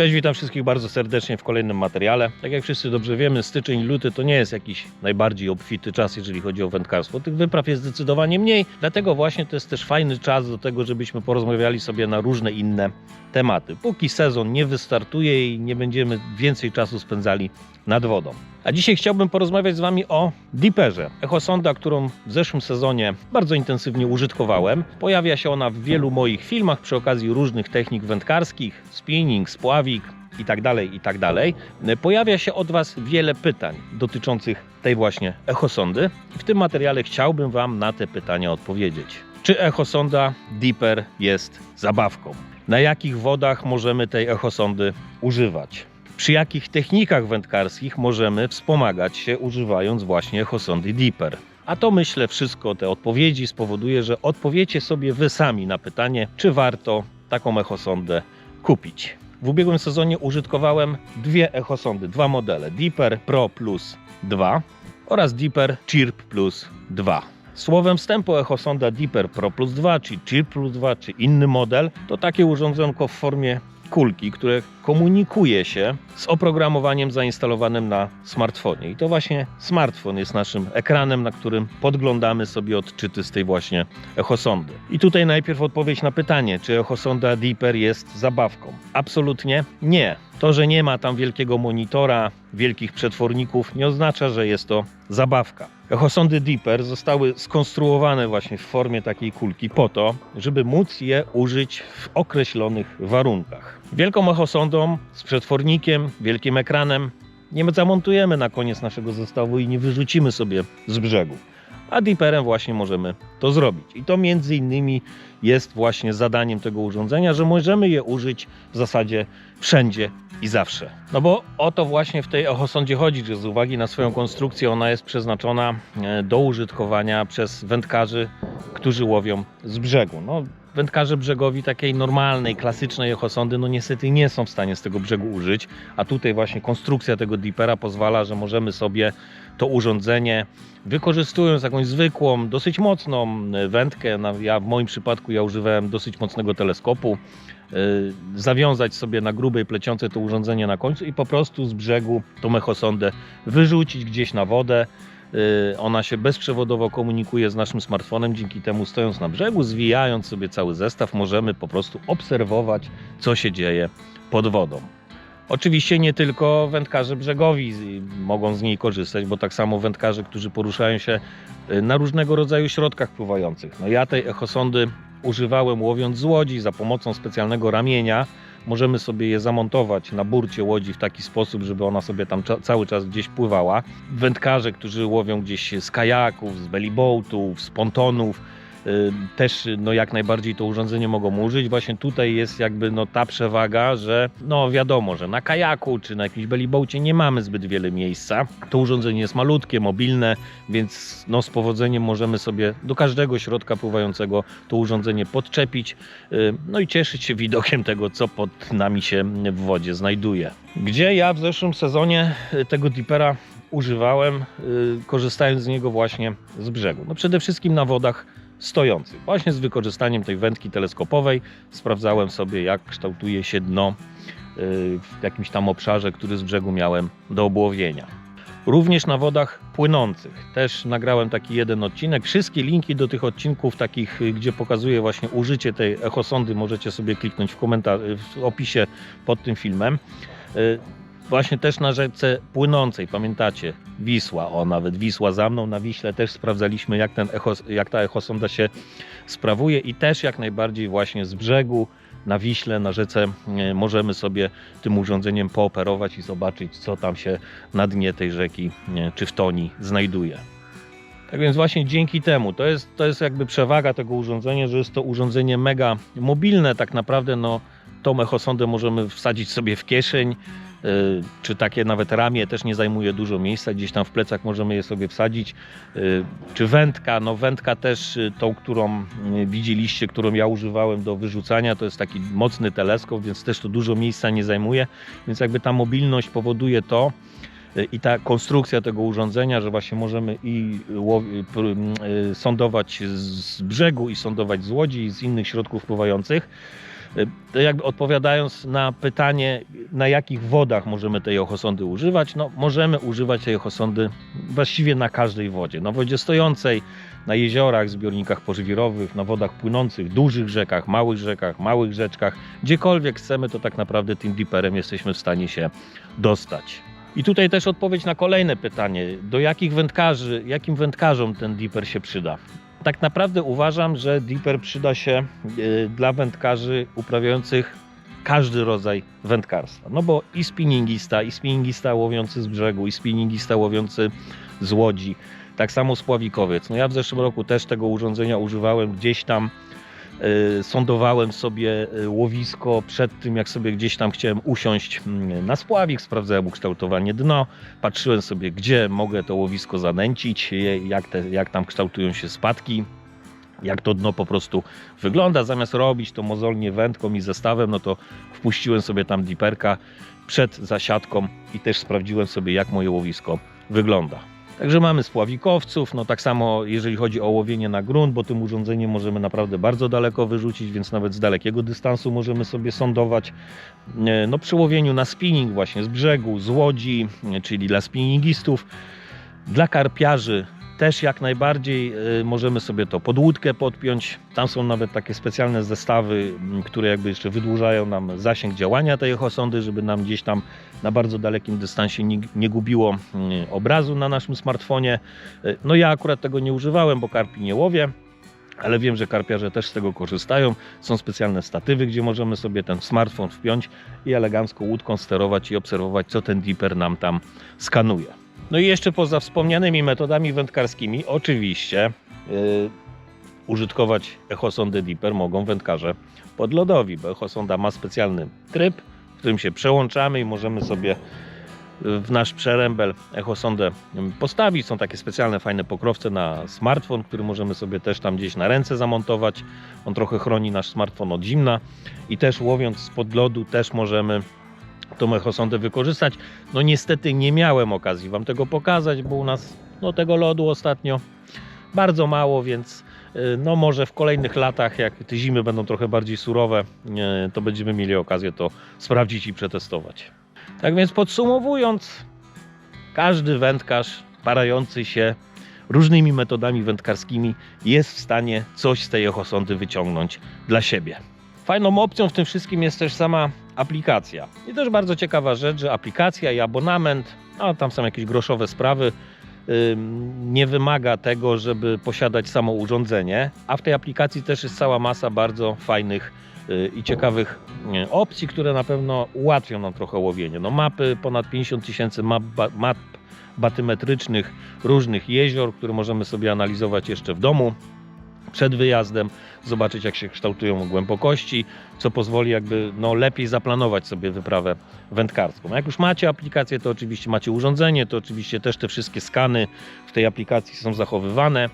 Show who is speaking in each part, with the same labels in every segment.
Speaker 1: Cześć, witam wszystkich bardzo serdecznie w kolejnym materiale. Tak jak wszyscy dobrze wiemy, styczeń, luty to nie jest jakiś najbardziej obfity czas, jeżeli chodzi o wędkarstwo. Tych wypraw jest zdecydowanie mniej, dlatego właśnie to jest też fajny czas do tego, żebyśmy porozmawiali sobie na różne inne tematy. Póki sezon nie wystartuje i nie będziemy więcej czasu spędzali nad wodą. A dzisiaj chciałbym porozmawiać z Wami o Deeperze. Echosonda, którą w zeszłym sezonie bardzo intensywnie użytkowałem. Pojawia się ona w wielu moich filmach przy okazji różnych technik wędkarskich, spinning, spławik i tak tak. Pojawia się od Was wiele pytań dotyczących tej właśnie echosondy. I w tym materiale chciałbym Wam na te pytania odpowiedzieć. Czy echosonda Deeper jest zabawką? Na jakich wodach możemy tej echosondy używać? Przy jakich technikach wędkarskich możemy wspomagać się używając właśnie echosondy Deeper? A to myślę wszystko te odpowiedzi spowoduje, że odpowiecie sobie wy sami na pytanie, czy warto taką echosondę kupić. W ubiegłym sezonie użytkowałem dwie echosondy, dwa modele: Deeper Pro Plus 2 oraz Deeper Chirp Plus 2. Słowem wstępu echosonda Deeper Pro Plus 2, czy Chirp Plus 2, czy inny model, to takie urządzonko w formie kulki, które komunikuje się z oprogramowaniem zainstalowanym na smartfonie. I to właśnie smartfon jest naszym ekranem, na którym podglądamy sobie odczyty z tej właśnie echosondy. I tutaj najpierw odpowiedź na pytanie, czy echosonda Deeper jest zabawką. Absolutnie nie. To, że nie ma tam wielkiego monitora, wielkich przetworników, nie oznacza, że jest to zabawka. Echosondy Deeper zostały skonstruowane właśnie w formie takiej kulki po to, żeby móc je użyć w określonych warunkach. Wielką echosondą z przetwornikiem, wielkim ekranem nie zamontujemy na koniec naszego zestawu i nie wyrzucimy sobie z brzegu. A Deeperem właśnie możemy to zrobić. I to między innymi jest właśnie zadaniem tego urządzenia, że możemy je użyć w zasadzie wszędzie i zawsze. No bo o to właśnie w tej echosondzie chodzi, że z uwagi na swoją konstrukcję ona jest przeznaczona e, do użytkowania przez wędkarzy, którzy łowią z brzegu. No, wędkarze brzegowi takiej normalnej, klasycznej echosondy, no niestety nie są w stanie z tego brzegu użyć, a tutaj właśnie konstrukcja tego Deepera pozwala, że możemy sobie to urządzenie wykorzystując jakąś zwykłą, dosyć mocną e, wędkę, ja w moim przypadku ja używałem dosyć mocnego teleskopu, e, zawiązać sobie na grubej pleciące to urządzenie na końcu i po prostu z brzegu tą echosondę wyrzucić gdzieś na wodę. Y, Ona się bezprzewodowo komunikuje z naszym smartfonem, dzięki temu stojąc na brzegu, zwijając sobie cały zestaw, możemy po prostu obserwować, co się dzieje pod wodą. Oczywiście nie tylko wędkarze brzegowi mogą z niej korzystać, bo tak samo wędkarze, którzy poruszają się y, na różnego rodzaju środkach pływających. No ja tej echosondy używałem łowiąc z łodzi za pomocą specjalnego ramienia. Możemy sobie je zamontować na burcie łodzi w taki sposób, żeby ona sobie tam cały czas gdzieś pływała. Wędkarze, którzy łowią gdzieś z kajaków, z bellyboatów, z pontonów, też no jak najbardziej to urządzenie mogą użyć. Właśnie tutaj jest jakby no ta przewaga, że no wiadomo, że na kajaku czy na jakimś bellyboacie nie mamy zbyt wiele miejsca. To urządzenie jest malutkie, mobilne, więc no z powodzeniem możemy sobie do każdego środka pływającego to urządzenie podczepić, y, no i cieszyć się widokiem tego, co pod nami się w wodzie znajduje. Gdzie ja w zeszłym sezonie y, tego Deepera używałem, y, korzystając z niego właśnie z brzegu. No przede wszystkim na wodach stojących. Właśnie z wykorzystaniem tej wędki teleskopowej sprawdzałem sobie, jak kształtuje się dno y, w jakimś tam obszarze, który z brzegu miałem do obłowienia. Również na wodach płynących. Też nagrałem taki jeden odcinek. Wszystkie linki do tych odcinków, takich, y, gdzie pokazuję właśnie użycie tej echosondy, możecie sobie kliknąć w komentarzu, w opisie pod tym filmem. Właśnie też na rzece płynącej, pamiętacie, Wisła, o nawet Wisła za mną, na Wiśle też sprawdzaliśmy jak, ten echos, jak ta echosonda się sprawuje i też jak najbardziej właśnie z brzegu na Wiśle, na rzece e, możemy sobie tym urządzeniem pooperować i zobaczyć co tam się na dnie tej rzeki e, czy w toni znajduje. Tak więc właśnie dzięki temu, to jest, to jest jakby przewaga tego urządzenia, że jest to urządzenie mega mobilne, tak naprawdę no tą echosondę możemy wsadzić sobie w kieszeń, czy takie nawet ramię też nie zajmuje dużo miejsca, gdzieś tam w plecach możemy je sobie wsadzić, y, czy wędka, no wędka też y, tą, którą y, widzieliście, którą ja używałem do wyrzucania, to jest taki mocny teleskop, więc też to dużo miejsca nie zajmuje, więc jakby ta mobilność powoduje to, y, i ta konstrukcja tego urządzenia, że właśnie możemy i y, sądować z brzegu i sądować z łodzi i z innych środków pływających. Y, jakby odpowiadając na pytanie, na jakich wodach możemy tej echosondy używać? No, możemy używać tej echosondy właściwie na każdej wodzie. Na wodzie stojącej, na jeziorach, zbiornikach pożwirowych, na wodach płynących, dużych rzekach, małych rzekach, małych rzeczkach. Gdziekolwiek chcemy, to tak naprawdę tym diperem jesteśmy w stanie się dostać. I tutaj też odpowiedź na kolejne pytanie. Do jakich wędkarzy, jakim wędkarzom ten diper się przyda? Tak naprawdę uważam, że diper przyda się y, dla wędkarzy uprawiających każdy rodzaj wędkarstwa. No bo i spinningista, i spinningista łowiący z brzegu, i spinningista łowiący z łodzi, tak samo spławikowiec. No ja w zeszłym roku też tego urządzenia używałem gdzieś tam, sądowałem sobie y, łowisko przed tym, jak sobie gdzieś tam chciałem usiąść mm, na spławik, sprawdzałem ukształtowanie dno, patrzyłem sobie, gdzie mogę to łowisko zanęcić, jak, te, jak tam kształtują się spadki, jak to dno po prostu wygląda. Zamiast robić to mozolnie wędką i zestawem, no to wpuściłem sobie tam diperka przed zasiadką i też sprawdziłem sobie, jak moje łowisko wygląda. Także mamy spławikowców, no tak samo jeżeli chodzi o łowienie na grunt, bo tym urządzeniem możemy naprawdę bardzo daleko wyrzucić, więc nawet z dalekiego dystansu możemy sobie sądować. E, No przy łowieniu na spinning właśnie z brzegu, z łodzi, e, czyli dla spinningistów, dla karpiarzy też jak najbardziej y, możemy sobie to pod łódkę podpiąć. Tam są nawet takie specjalne zestawy, które jakby jeszcze wydłużają nam zasięg działania tej echosondy, żeby nam gdzieś tam na bardzo dalekim dystansie nie, nie gubiło obrazu na naszym smartfonie. Y, No ja akurat tego nie używałem, bo karpi nie łowię. Ale wiem, że karpiarze też z tego korzystają. Są specjalne statywy, gdzie możemy sobie ten smartfon wpiąć i elegancko łódką sterować i obserwować, co ten diper nam tam skanuje. No i jeszcze poza wspomnianymi metodami wędkarskimi, oczywiście yy, użytkować echosondę Dipper mogą wędkarze podlodowi, bo echosonda ma specjalny tryb, w którym się przełączamy i możemy sobie w nasz przerębel echosondę postawić. Są takie specjalne, fajne pokrowce na smartfon, który możemy sobie też tam gdzieś na ręce zamontować. On trochę chroni nasz smartfon od zimna i też łowiąc spod lodu też możemy tą echosondę wykorzystać. No niestety nie miałem okazji Wam tego pokazać, bo u nas no, tego lodu ostatnio bardzo mało, więc y, no może w kolejnych latach, jak te zimy będą trochę bardziej surowe, y, to będziemy mieli okazję to sprawdzić i przetestować. Tak więc podsumowując, każdy wędkarz parający się różnymi metodami wędkarskimi jest w stanie coś z tej echosondy wyciągnąć dla siebie. Fajną opcją w tym wszystkim jest też sama aplikacja. I też bardzo ciekawa rzecz, że aplikacja i abonament, a tam są jakieś groszowe sprawy, nie wymaga tego, żeby posiadać samo urządzenie, a w tej aplikacji też jest cała masa bardzo fajnych y, i ciekawych y, opcji, które na pewno ułatwią nam trochę łowienie. No mapy, ponad 50 tysięcy map, map batymetrycznych różnych jezior, które możemy sobie analizować jeszcze w domu przed wyjazdem, zobaczyć jak się kształtują głębokości, co pozwoli jakby no, lepiej zaplanować sobie wyprawę wędkarską. No, jak już macie aplikację, to oczywiście macie urządzenie, to oczywiście też te wszystkie skany w tej aplikacji są zachowywane.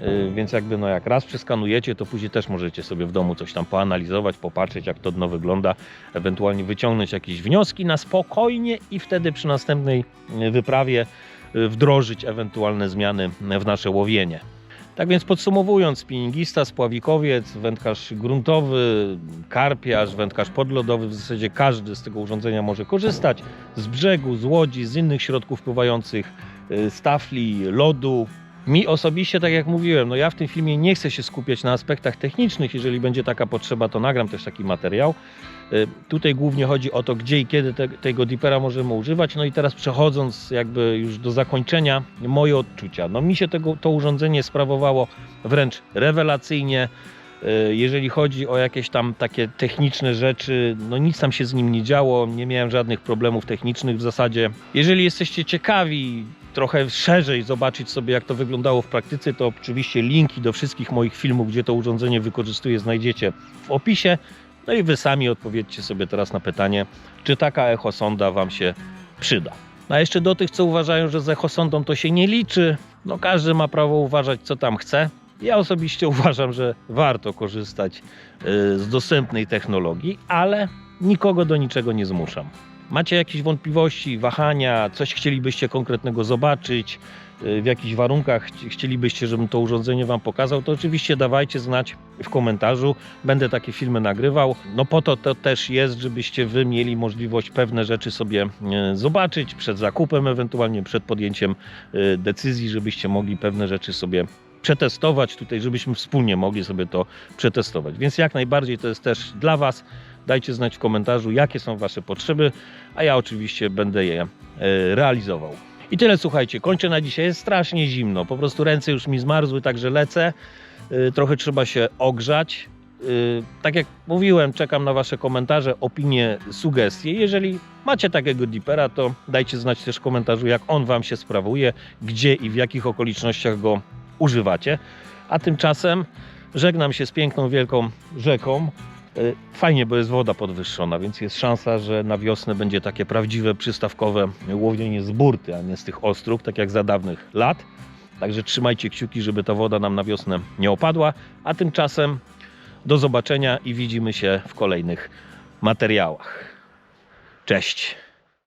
Speaker 1: Yy, Więc jakby no jak raz przeskanujecie, to później też możecie sobie w domu coś tam poanalizować, popatrzeć jak to dno wygląda, ewentualnie wyciągnąć jakieś wnioski na spokojnie i wtedy przy następnej yy, wyprawie yy, wdrożyć ewentualne zmiany w nasze łowienie. Tak więc podsumowując, spinningista, spławikowiec, wędkarz gruntowy, karpiarz, wędkarz podlodowy, w zasadzie każdy z tego urządzenia może korzystać z brzegu, z łodzi, z innych środków pływających, y, z tafli, lodu. Mi osobiście, tak jak mówiłem, no ja w tym filmie nie chcę się skupiać na aspektach technicznych. Jeżeli będzie taka potrzeba, to nagram też taki materiał. Y, Tutaj głównie chodzi o to, gdzie i kiedy te, tego dipera możemy używać. No i teraz przechodząc jakby już do zakończenia, moje odczucia. No mi się tego, to urządzenie sprawowało wręcz rewelacyjnie. Y, Jeżeli chodzi o jakieś tam takie techniczne rzeczy, no nic tam się z nim nie działo, nie miałem żadnych problemów technicznych w zasadzie. Jeżeli jesteście ciekawi trochę szerzej zobaczyć sobie jak to wyglądało w praktyce, to oczywiście linki do wszystkich moich filmów, gdzie to urządzenie wykorzystuję znajdziecie w opisie. No i wy sami odpowiedzcie sobie teraz na pytanie, czy taka echosonda wam się przyda. A jeszcze do tych, co uważają, że z echosondą to się nie liczy, no każdy ma prawo uważać, co tam chce. Ja osobiście uważam, że warto korzystać y, z dostępnej technologii, ale nikogo do niczego nie zmuszam. Macie jakieś wątpliwości, wahania, coś chcielibyście konkretnego zobaczyć, y, w jakichś warunkach chci- chcielibyście, żebym to urządzenie Wam pokazał, to oczywiście dawajcie znać w komentarzu. Będę takie filmy nagrywał. No po to to też jest, żebyście Wy mieli możliwość pewne rzeczy sobie e, zobaczyć przed zakupem, ewentualnie przed podjęciem e, decyzji, żebyście mogli pewne rzeczy sobie przetestować tutaj, żebyśmy wspólnie mogli sobie to przetestować. Więc jak najbardziej to jest też dla Was. Dajcie znać w komentarzu, jakie są Wasze potrzeby, a ja oczywiście będę je e, realizował. I tyle, słuchajcie, kończę na dzisiaj. Jest strasznie zimno, po prostu ręce już mi zmarzły, także lecę. Y, Trochę trzeba się ogrzać. Y, Tak jak mówiłem, czekam na Wasze komentarze, opinie, sugestie. Jeżeli macie takiego dipera, to dajcie znać też w komentarzu, jak on Wam się sprawuje, gdzie i w jakich okolicznościach go używacie. A tymczasem żegnam się z piękną, wielką rzeką. Y, Fajnie, bo jest woda podwyższona, więc jest szansa, że na wiosnę będzie takie prawdziwe przystawkowe łowienie z burty, a nie z tych ostróg, tak jak za dawnych lat. Także trzymajcie kciuki, żeby ta woda nam na wiosnę nie opadła. A tymczasem do zobaczenia i widzimy się w kolejnych materiałach. Cześć!